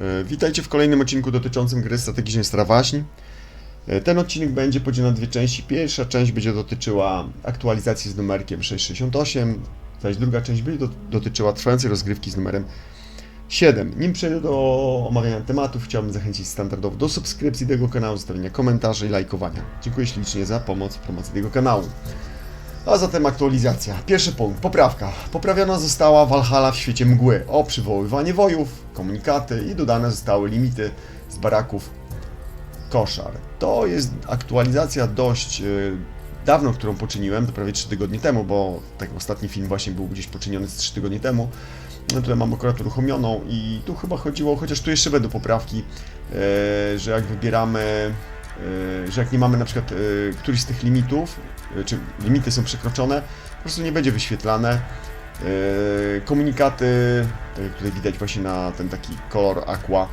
E, Witajcie w kolejnym odcinku dotyczącym gry strategicznej Stara Waśń. E, Ten odcinek będzie podzielony na dwie części. Pierwsza część będzie dotyczyła aktualizacji z numerkiem 668, zaś druga część będzie do- dotyczyła trwającej rozgrywki z numerem 7. Nim przejdę do omawiania tematów, chciałbym zachęcić standardowo do subskrypcji tego kanału, zostawienia komentarzy i lajkowania. Dziękuję ślicznie za pomoc w promocji tego kanału. A zatem aktualizacja. Pierwszy punkt. Poprawka. Poprawiona została Valhalla w świecie mgły o przywoływanie wojów, komunikaty i dodane zostały limity z baraków koszar. To jest aktualizacja dość yy, dawno, którą poczyniłem, to prawie 3 tygodnie temu, bo tak ostatni film właśnie był gdzieś poczyniony z 3 tygodnie temu. No tutaj mam akurat uruchomioną i tu chyba chodziło, chociaż tu jeszcze będą poprawki, yy, że jak wybieramy, że jak nie mamy na przykład yy, któryś z tych limitów, yy, czy limity są przekroczone, po prostu nie będzie wyświetlane. Komunikaty, tak jak tutaj widać właśnie na ten taki kolor aqua,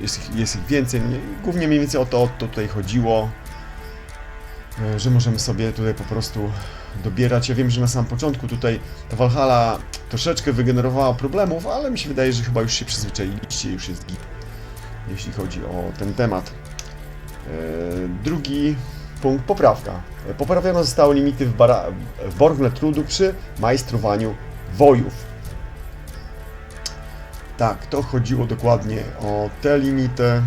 jest ich, jest ich więcej, Nie- głównie mniej więcej o to, o to tutaj chodziło, że możemy sobie tutaj po prostu dobierać. Ja wiem, że na samym początku tutaj ta Valhalla troszeczkę wygenerowała problemów, ale mi się wydaje, że chyba już się przyzwyczailiście, już jest git, jeśli chodzi o ten temat. Yy, Drugi punkt, poprawka. Yy, Poprawiono zostały limity w, bara- w Borgle Trudu przy majstrowaniu wojów. Tak, to chodziło dokładnie o te limity.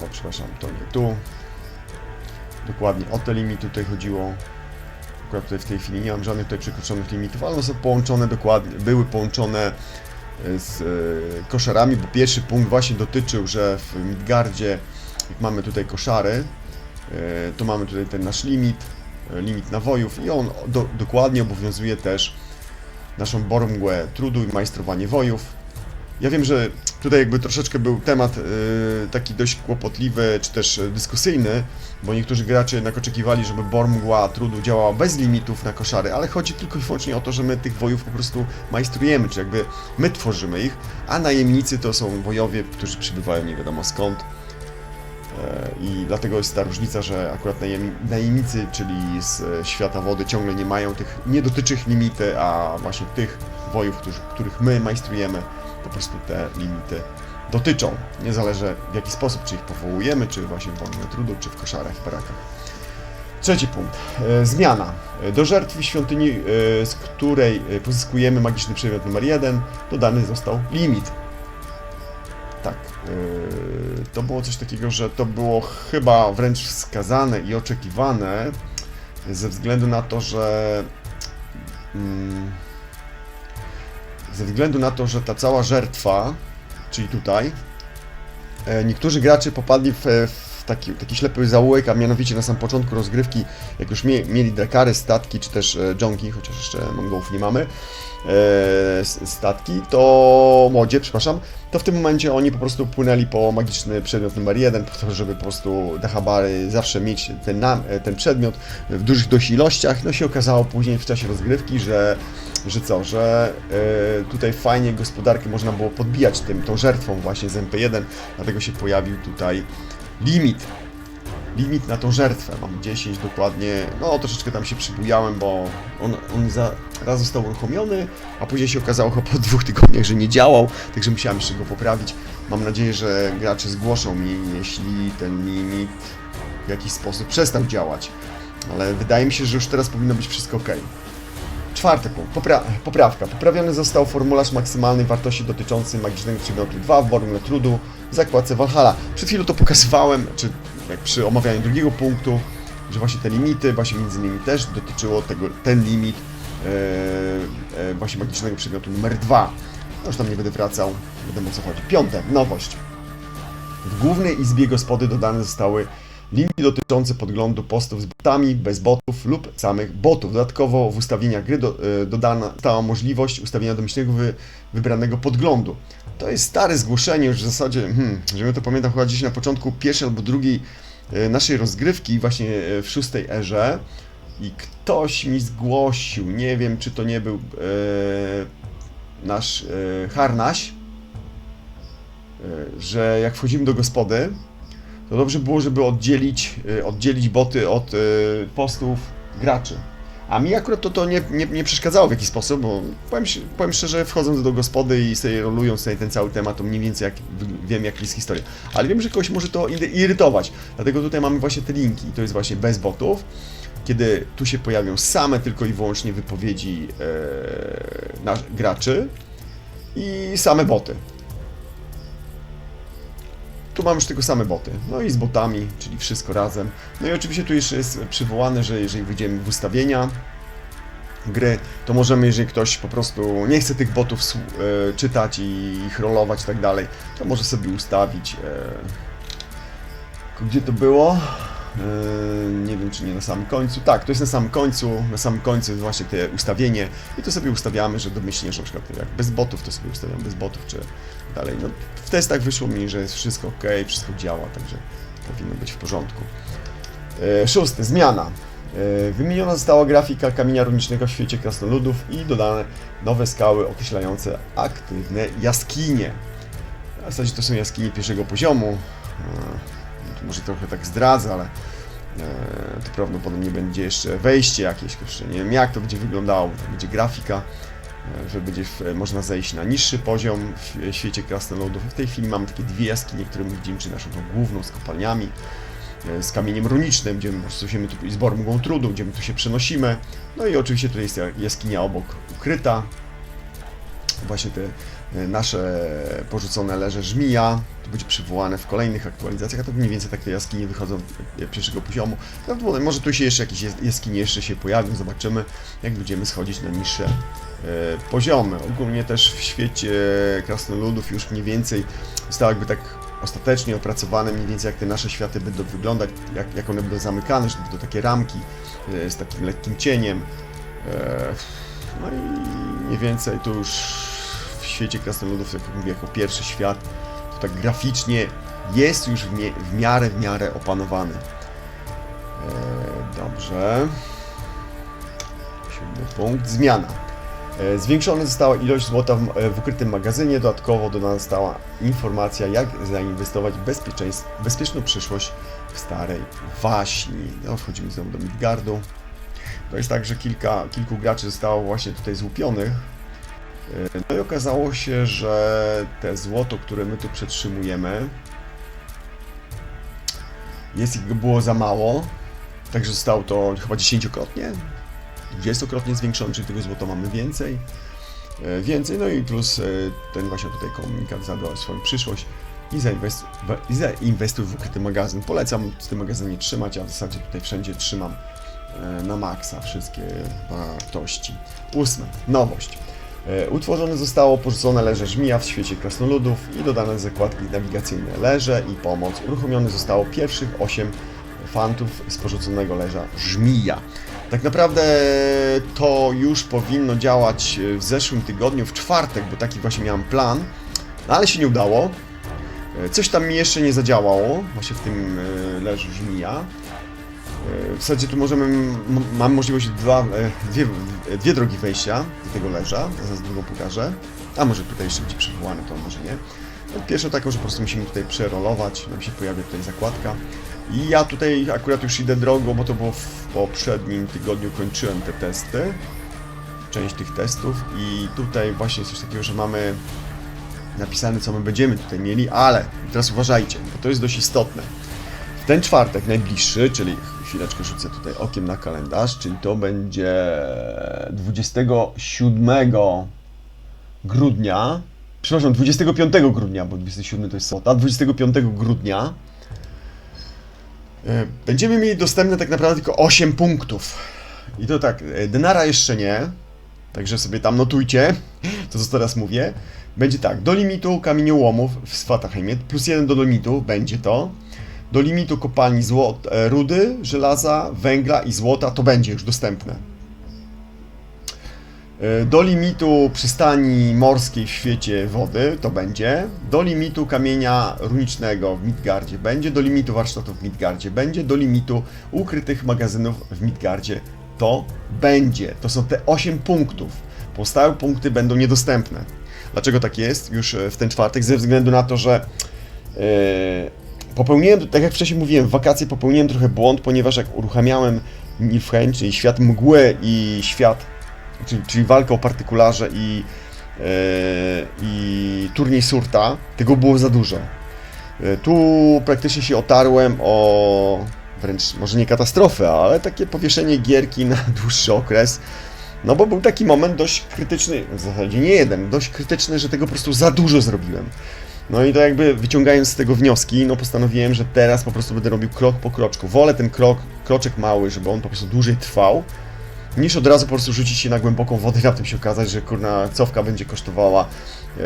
O, przepraszam, to nie tu. Dokładnie o te limity tutaj chodziło. Akurat tutaj w tej chwili nie mam żadnych tutaj przekroczonych limitów, ale są połączone dokładnie, były połączone e, z e, koszarami, bo pierwszy punkt właśnie dotyczył, że w Midgardzie, jak mamy tutaj koszary, e, to mamy tutaj ten nasz limit, limit nawojów i on do, dokładnie obowiązuje też naszą Bormgłę trudu i majstrowanie wojów. Ja wiem, że tutaj jakby troszeczkę był temat e, taki dość kłopotliwy, czy też dyskusyjny, bo niektórzy gracze jednak oczekiwali, żeby Bormgła trudu działała bez limitów na koszary, ale chodzi tylko i wyłącznie o to, że my tych wojów po prostu majstrujemy, czy jakby my tworzymy ich, a najemnicy to są wojowie, którzy przybywają nie wiadomo skąd. E, I dlatego jest ta różnica, że akurat najem, najemnicy, czyli z e, świata wody, ciągle nie mają tych, nie dotyczy ich limity, a właśnie tych wojów, których my majstrujemy, po prostu te limity dotyczą. Nie zależy w jaki sposób, czy ich powołujemy, czy właśnie w wolnym trudu, czy w koszarach i barakach. Trzeci punkt. E, zmiana. E, Do żertwy świątyni, e, z której pozyskujemy magiczny przedmiot numer jeden, dodany został limit. Tak. To było coś takiego, że to było chyba wręcz wskazane i oczekiwane ze względu na to, że mm, ze względu na to, że ta cała żertwa, czyli tutaj, e, niektórzy gracze popadli w, w taki, taki ślepy zaułek, a mianowicie na samym początku rozgrywki, jak już mie, mieli drakary, statki, czy też e, dżonki, chociaż jeszcze mongołów nie mamy, e, statki, to modzie, przepraszam, to w tym momencie oni po prostu płynęli po magiczny przedmiot numer jeden, po to, żeby po prostu Dahabary zawsze mieć ten, e, ten przedmiot w dużych dość ilościach. No się okazało później w czasie rozgrywki, że, że co, że e, tutaj fajnie gospodarkę można było podbijać tym, tą żertwą właśnie z MP1, dlatego się pojawił tutaj limit. Limit na tą żertwę. Mam 10 dokładnie. No troszeczkę tam się przybujałem, bo on, on za, raz został uruchomiony, a później się okazało chyba po dwóch tygodniach, że nie działał, także musiałem jeszcze go poprawić. Mam nadzieję, że gracze zgłoszą mi, jeśli ten limit w jakiś sposób przestał działać. Ale wydaje mi się, że już teraz powinno być wszystko ok. Czwarty punkt. Popra poprawka. Poprawiony został formularz maksymalnej wartości dotyczący magicznego przedmiotu 2 w formule trudu zakładce Valhalla. Przed chwilą to pokazywałem, czy jak przy omawianiu drugiego punktu, że właśnie te limity, właśnie między innymi też dotyczyło tego, ten limit e, e, właśnie magicznego przedmiotu numer 2. No już tam nie będę wracał, wiadomo o co chodzi. Piąte, nowość. W głównej izbie gospody dodane zostały linki dotyczące podglądu postów z botami, bez botów lub samych botów. Dodatkowo w ustawieniach gry do, e, dodana została możliwość ustawienia domyślnego wy, wybranego podglądu. To jest stare zgłoszenie już w zasadzie, hmm, żebym to pamiętał chyba gdzieś na początku pierwszej albo drugiej e, naszej rozgrywki, właśnie e, w szóstej erze i ktoś mi zgłosił, nie wiem czy to nie był nasz e, Harnaś, że jak wchodzimy do gospody, to dobrze było, żeby oddzielić, y, oddzielić boty od y, postów graczy. A mi akurat to, to nie, nie, nie przeszkadzało w jakiś sposób, bo powiem, powiem szczerze, wchodząc do gospody i sobie rolując ten cały temat, to mniej więcej jak, wiem jak jest historia. Ale wiem, że kogoś może to irytować, dlatego tutaj mamy właśnie te linki to jest właśnie bez botów, kiedy tu się pojawią same tylko i wyłącznie wypowiedzi e, graczy i same boty. Tu mam już tylko same boty. No i z botami, czyli wszystko razem. No i oczywiście tu jeszcze jest przywołane, że jeżeli wyjdziemy w ustawienia gry, to możemy, jeżeli ktoś po prostu nie chce tych botów e, czytać i ich rolować i tak dalej, to może sobie ustawić. E, gdzie to było? E, nie wiem, czy nie na samym końcu. Tak, to jest na samym końcu. Na samym końcu jest właśnie te ustawienie i to sobie ustawiamy, że domyślnie, że na przykład jak bez botów, to sobie ustawiam bez botów, czy dalej. No, w testach wyszło mi, że jest wszystko ok, wszystko działa, także powinno być w porządku. E, Szósty, zmiana. E, Wymieniona została grafika kamienia runicznego w świecie krasnoludów i dodane nowe skały określające aktywne jaskinie. W zasadzie to są jaskinie pierwszego poziomu. To może trochę tak zdradzę, ale e, to prawdopodobnie będzie jeszcze wejście jakieś, jeszcze nie wiem jak to będzie wyglądało, to będzie grafika, e, że będzie w, można zejść na niższy poziom w świecie krasnoludów. W tej chwili mamy takie dwie jaskinie, które my widzimy, czy naszą tą główną z kopalniami, e, z kamieniem runicznym, gdzie my stosujemy tu i trudu, gdzie my tu się przenosimy. No i oczywiście tutaj jest jaskinia obok ukryta. Właśnie te nasze porzucone leże żmija, to będzie przywołane w kolejnych aktualizacjach, a to mniej więcej takie jaskinie wychodzą e, pierwszego poziomu. Prawdopodobnie może tu się jeszcze jakieś jas- jaskinie jeszcze się pojawią, zobaczymy jak będziemy schodzić na niższe e, poziomy. Ogólnie też w świecie krasnoludów już mniej więcej zostało jakby tak ostatecznie opracowane mniej więcej jak te nasze światy będą wyglądać, jak, jak one będą zamykane, że będą takie ramki e, z takim lekkim cieniem. E, No i mniej więcej to już świecie krasnoludów, jak mówię, jako pierwszy świat, to tak graficznie jest już w, w miarę, w miarę opanowany. E, Dobrze. Siódmy punkt. Zmiana. E, Zwiększona została ilość złota w, e, w ukrytym magazynie. Dodatkowo dodana została informacja, jak zainwestować w bezpieczną przyszłość w starej waśni. No, wchodzimy znowu do Midgardu. To jest tak, że kilka, kilku graczy zostało właśnie tutaj złupionych. No i okazało się, że te złoto, które my tu przetrzymujemy, jest ich było za mało. Także zostało to chyba dziesięciokrotnie, dwudziestokrotnie zwiększone, czyli tego złota mamy więcej. E, Więcej, no i plus e, ten właśnie tutaj komunikat zadbał o swoją przyszłość i zainwestuj, zainwestuj w ukryty magazyn. Polecam w tym magazynie trzymać, a w zasadzie tutaj wszędzie trzymam e, na maksa wszystkie wartości. Ósme, nowość. E, Utworzone zostało porzucone leże żmija w świecie krasnoludów i dodane zakładki nawigacyjne leże i pomoc. Uruchomione zostało pierwszych 8 fantów z porzuconego leża żmija. Tak naprawdę to już powinno działać w zeszłym tygodniu, w czwartek, bo taki właśnie miałem plan, no ale się nie udało. E, Coś tam mi jeszcze nie zadziałało, właśnie w tym e, leżu żmija. W zasadzie tu możemy, mam możliwość dwa, e, dwie, dwie drogi wejścia do tego leża, zaraz drugą pokażę. A może tutaj jeszcze będzie przywołane, to może nie. Pierwszą taką, że po prostu musimy tutaj przerolować, nam się pojawia tutaj zakładka. I ja tutaj akurat już idę drogą, bo to było w poprzednim tygodniu kończyłem te testy, część tych testów i tutaj właśnie jest coś takiego, że mamy napisane, co my będziemy tutaj mieli, ale teraz uważajcie, bo to jest dość istotne. Ten czwartek najbliższy, czyli chwileczkę rzucę tutaj okiem na kalendarz, czyli to będzie 27 grudnia, przepraszam, 25 grudnia, bo 27 to jest sobota, 25 grudnia e, będziemy mieli dostępne tak naprawdę tylko 8 punktów. I to tak, e, denara jeszcze nie, także sobie tam notujcie, to co teraz mówię. Będzie tak, do limitu kamieniołomów w Swatakheimie, plus jeden do limitu będzie to. Do limitu kopalni złot, e, rudy, żelaza, węgla i złota to będzie już dostępne. E, Do limitu przystani morskiej w świecie wody to będzie. Do limitu kamienia runicznego w Midgardzie będzie. Do limitu warsztatów w Midgardzie będzie. Do limitu ukrytych magazynów w Midgardzie to będzie. To są te 8 punktów. Pozostałe punkty będą niedostępne. Dlaczego tak jest? Już e, w ten czwartek, ze względu na to, że e, popełniłem, tak jak wcześniej mówiłem, w wakacje popełniłem trochę błąd, ponieważ jak uruchamiałem Niflheim, czyli świat mgły i świat, czyli, czyli walka o partykularze i, e, i turniej Surta, tego było za dużo. E, Tu praktycznie się otarłem o wręcz może nie katastrofę, ale takie powieszenie gierki na dłuższy okres. No bo był taki moment dość krytyczny, w zasadzie nie jeden, dość krytyczny, że tego po prostu za dużo zrobiłem. No i to jakby wyciągając z tego wnioski, no postanowiłem, że teraz po prostu będę robił krok po kroczku. Wolę ten krok, kroczek mały, żeby on po prostu dłużej trwał, niż od razu po prostu rzucić się na głęboką wodę i raptem się okazać, że kurna cofka będzie kosztowała e,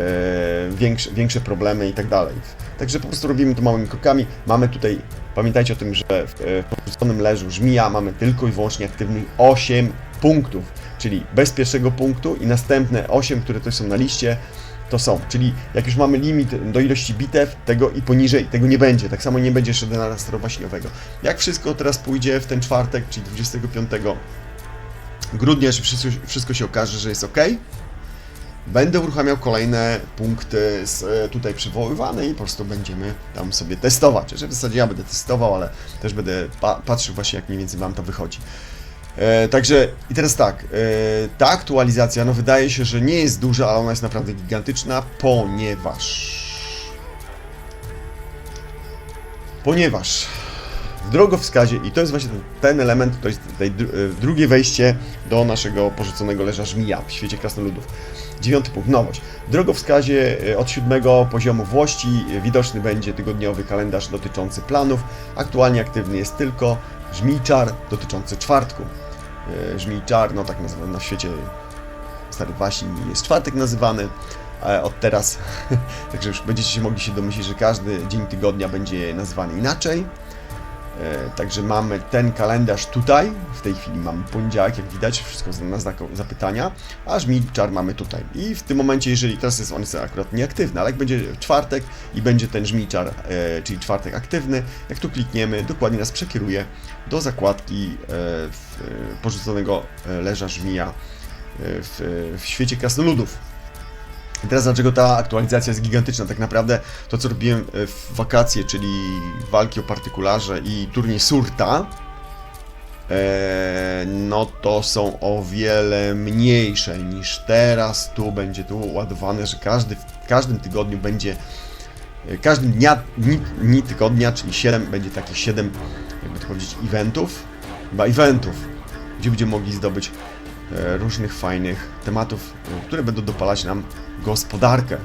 większe, większe problemy i tak dalej. Także po prostu robimy to małymi krokami. Mamy tutaj, pamiętajcie o tym, że w, e, porzuconym leżu żmija mamy tylko i wyłącznie aktywnych 8 punktów, czyli bez pierwszego punktu i następne 8, które tutaj są na liście, to są. Czyli jak już mamy limit do ilości bitew, tego i poniżej, tego nie będzie. Tak samo nie będzie jeszcze denara starowaśniowego. Jak wszystko teraz pójdzie w ten czwartek, czyli 25 grudnia, że wszystko, wszystko się okaże, że jest ok, będę uruchamiał kolejne punkty z, e, tutaj przywoływane i po prostu będziemy tam sobie testować. Że w zasadzie ja będę testował, ale też będę pa patrzył właśnie jak mniej więcej Wam to wychodzi. E, także i teraz tak, e, ta aktualizacja, no wydaje się, że nie jest duża, ale ona jest naprawdę gigantyczna, ponieważ ponieważ w drogowskazie, i to jest właśnie ten, element, to jest tutaj e, drugie wejście do naszego porzuconego leża żmija w świecie krasnoludów. Dziewiąty punkt, nowość. W drogowskazie od siódmego poziomu włości widoczny będzie tygodniowy kalendarz dotyczący planów. Aktualnie aktywny jest tylko żmijczar dotyczący czwartku. E, Żmijczar, no tak nazywam na świecie Starych Waśni jest czwartek nazywany od teraz, także już będziecie mogli się domyślić, że każdy dzień tygodnia będzie nazywany inaczej. E, Także mamy ten kalendarz tutaj, w tej chwili mamy poniedziałek, jak widać, wszystko na znak zapytania, a żmijczar mamy tutaj. I w tym momencie, jeżeli teraz jest on jest akurat nieaktywny, ale jak będzie czwartek i będzie ten żmijczar, e, czyli czwartek aktywny, jak tu klikniemy, dokładnie nas przekieruje do zakładki e, w, e, porzuconego leża żmija e, w, w świecie krasnoludów. I teraz dlaczego ta aktualizacja jest gigantyczna? Tak naprawdę to, co robiłem e, w wakacje, czyli walki o partykularze i turniej Surta, e, no to są o wiele mniejsze niż teraz. Tu będzie tu ładowane, że każdy, w każdym tygodniu będzie, e, każdym dnia, dni, dni tygodnia, czyli 7, będzie takich 7, jakby to powiedzieć, eventów, chyba eventów, gdzie będziemy mogli zdobyć różnych fajnych tematów, e, które będą dopalać nam gospodarkę. E,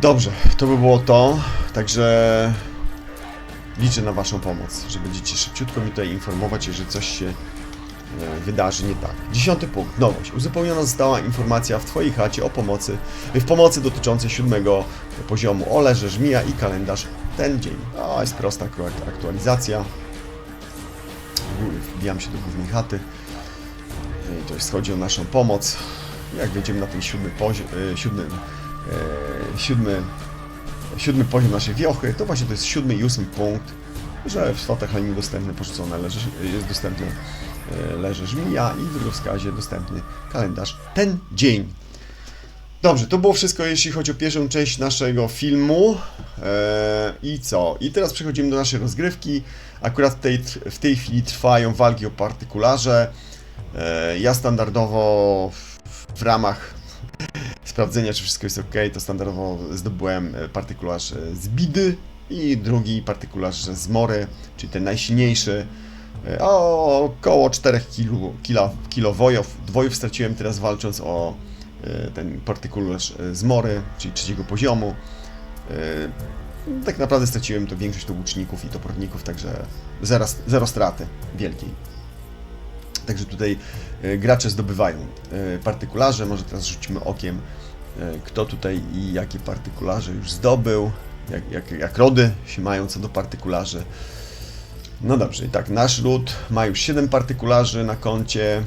Dobrze, to by było to. Także liczę na Waszą pomoc, że będziecie szybciutko mi tutaj informować, jeżeli coś się e, wydarzy nie tak. Dziesiąty punkt, nowość. Uzupełniona została informacja w Twojej chacie o pomocy, w pomocy dotyczącej siódmego poziomu Oleże, Żmija i kalendarz ten dzień. O, jest prosta aktualizacja. Wbijam się do głównej chaty. I to jest, chodzi o naszą pomoc. Jak wejdziemy na ten siódmy poziom, e, siódmy, e, siódmy, siódmy poziom naszej wiochy, to właśnie to jest siódmy i ósmy punkt, że w Swatachajmie dostępne porzucone leży, jest dostępny leży żmija i w drogowskazie dostępny kalendarz ten dzień. Dobrze, to było wszystko, jeśli chodzi o pierwszą część naszego filmu. Eee, I co? I teraz przechodzimy do naszej rozgrywki. Akurat tej, w tej chwili trwają walki o partykularze. Eee, ja standardowo w, ramach sprawdzenia, czy wszystko jest ok, to standardowo zdobyłem e, partykularz e, z Bidy i drugi partykularz z Mory, czyli ten najsilniejszy. E, O około 4 kilo, kilo, kilo wojów. Dwojów straciłem teraz walcząc o e, ten partykularz e, z Mory, czyli trzeciego poziomu. E, Tak naprawdę straciłem to większość to łuczników i toporników, także zero, zero straty wielkiej. Także tutaj e, gracze zdobywają e, partykularze. Może teraz rzucimy okiem, e, kto tutaj i jakie partykularze już zdobył, jak, jak, jak rody się mają co do partykularzy. No dobrze, i tak, nasz lud ma już 7 partykularzy na koncie.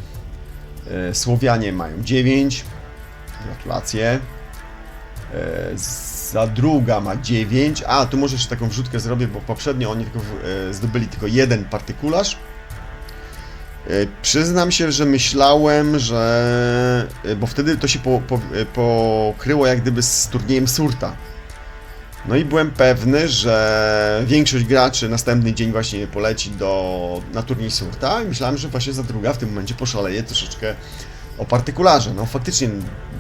Słowianie mają 9. Gratulacje. E, Zadruga ma 9. A, tu może jeszcze taką wrzutkę zrobię, bo poprzednio oni tylko zdobyli tylko jeden partykularz. E, Przyznam się, że myślałem, że. e, Bo wtedy to się po, po, e, pokryło jak gdyby z turniejem Surta. No i byłem pewny, że większość graczy następny dzień właśnie poleci do, na turniej Surta i myślałem, że właśnie za druga w tym momencie poszaleje troszeczkę o partykularze. No faktycznie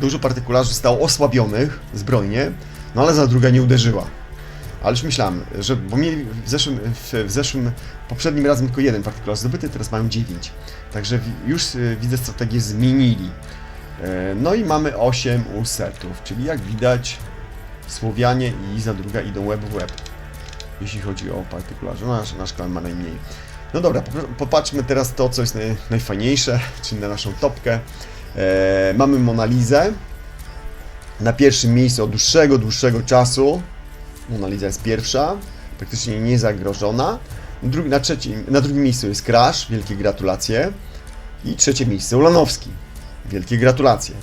dużo partykularzy zostało osłabionych zbrojnie, no ale za druga nie uderzyła. Ale już myślałem, że bo mieli w zeszłym, w, w zeszłym poprzednim razem tylko jeden partykularz zdobyty, teraz mają 9. Także już y, widzę strategię zmienili. E, No i mamy 8 usetów, czyli jak widać Słowianie i za druga idą łeb w łeb, jeśli chodzi o partykularze. No, nasz, nasz klan ma najmniej. No dobra, popatrzmy teraz to, co jest naj, najfajniejsze, czyli na naszą topkę. E, mamy Monalizę. Na pierwszym miejscu od dłuższego, dłuższego czasu. Mona Lisa jest pierwsza, praktycznie niezagrożona. Drugi, na, trzecim, na drugim miejscu jest Crash, wielkie gratulacje. I trzecie miejsce Ulanowski, wielkie gratulacje.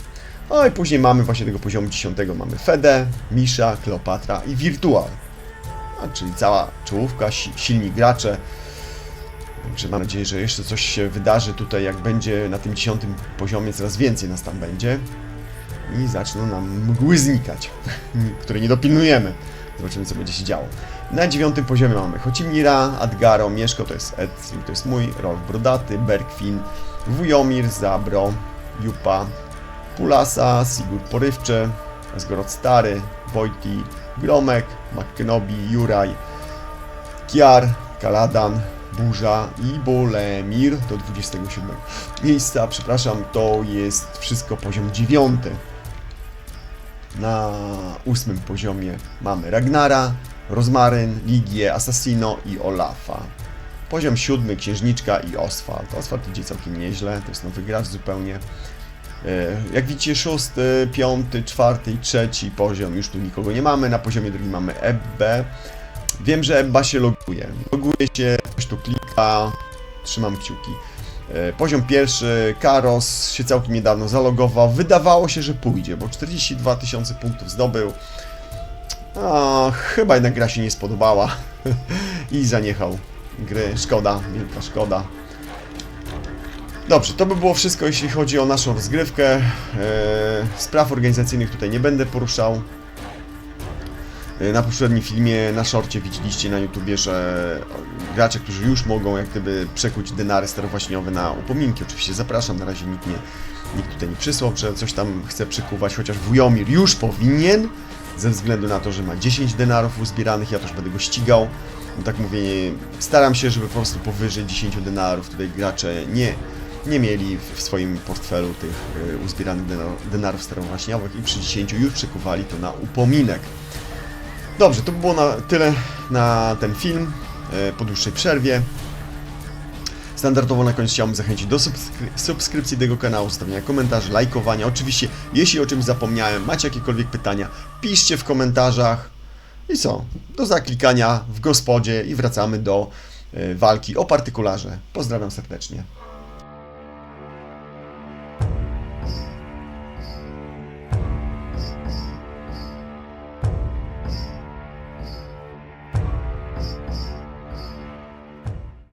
No i później mamy właśnie tego poziomu 10, mamy Fede, Misza, Kleopatra i Virtual. A, czyli cała czołówka, si- silni gracze. Także mam nadzieję, że jeszcze coś się wydarzy tutaj, jak będzie na tym 10 poziomie, coraz więcej nas tam będzie. I zaczną nam mgły znikać, które nie dopilnujemy. Zobaczymy, co będzie się działo. Na dziewiątym poziomie mamy Chocimira, Adgaro, Mieszko, to jest Ed, to jest mój, Rolf Brodaty, Berkwin, Wujomir, Zabro, Jupa, Pulasa, Sigurd Porywczy, Zgorod Stary, Wojti, Gromek, McKenobi, Juraj, Kiar, Kaladan, Burza i Bolemir do 27 miejsca. Przepraszam, to jest wszystko poziom 9. Na ósmym poziomie mamy Ragnara, Rozmaryn, Ligię, Assassino i Olafa. Poziom siódmy Księżniczka i Oswald. Oswald idzie całkiem nieźle, to jest nowy gracz zupełnie. E, Jak widzicie, szósty, piąty, czwarty i trzeci poziom, już tu nikogo nie mamy. Na poziomie drugim mamy Ebbę. Wiem, że Ebba się loguje. Loguje się, ktoś tu klika, trzymam kciuki. E, Poziom pierwszy, Karos się całkiem niedawno zalogował. Wydawało się, że pójdzie, bo 42 tysiące punktów zdobył. A, chyba jednak gra się nie spodobała i zaniechał gry. Szkoda, wielka szkoda. Dobrze, to by było wszystko, jeśli chodzi o naszą rozgrywkę. E, Spraw organizacyjnych tutaj nie będę poruszał. E, Na poprzednim filmie na szorcie widzieliście na YouTubie, że gracze, którzy już mogą jak gdyby przekuć denary starowaśniowe na upominki. Oczywiście zapraszam, na razie nikt, nie, nikt tutaj nie przysłał, że coś tam chce przekuwać, chociaż Wujomir już powinien, ze względu na to, że ma 10 denarów uzbieranych, ja też będę go ścigał. No tak mówię, staram się, żeby po prostu powyżej 10 denarów tutaj gracze nie, nie mieli w- swoim portfelu tych y, uzbieranych denar- denarów starowaśniowych i przy 10 już przekuwali to na upominek. Dobrze, to by było na tyle na ten film e, po dłuższej przerwie. Standardowo na koniec chciałbym zachęcić do subskry subskrypcji tego kanału, zostawienia komentarzy, lajkowania. Oczywiście, jeśli o czymś zapomniałem, macie jakiekolwiek pytania, piszcie w komentarzach. I co? Do zaklikania w gospodzie i wracamy do e, walki o partykularze. Pozdrawiam serdecznie.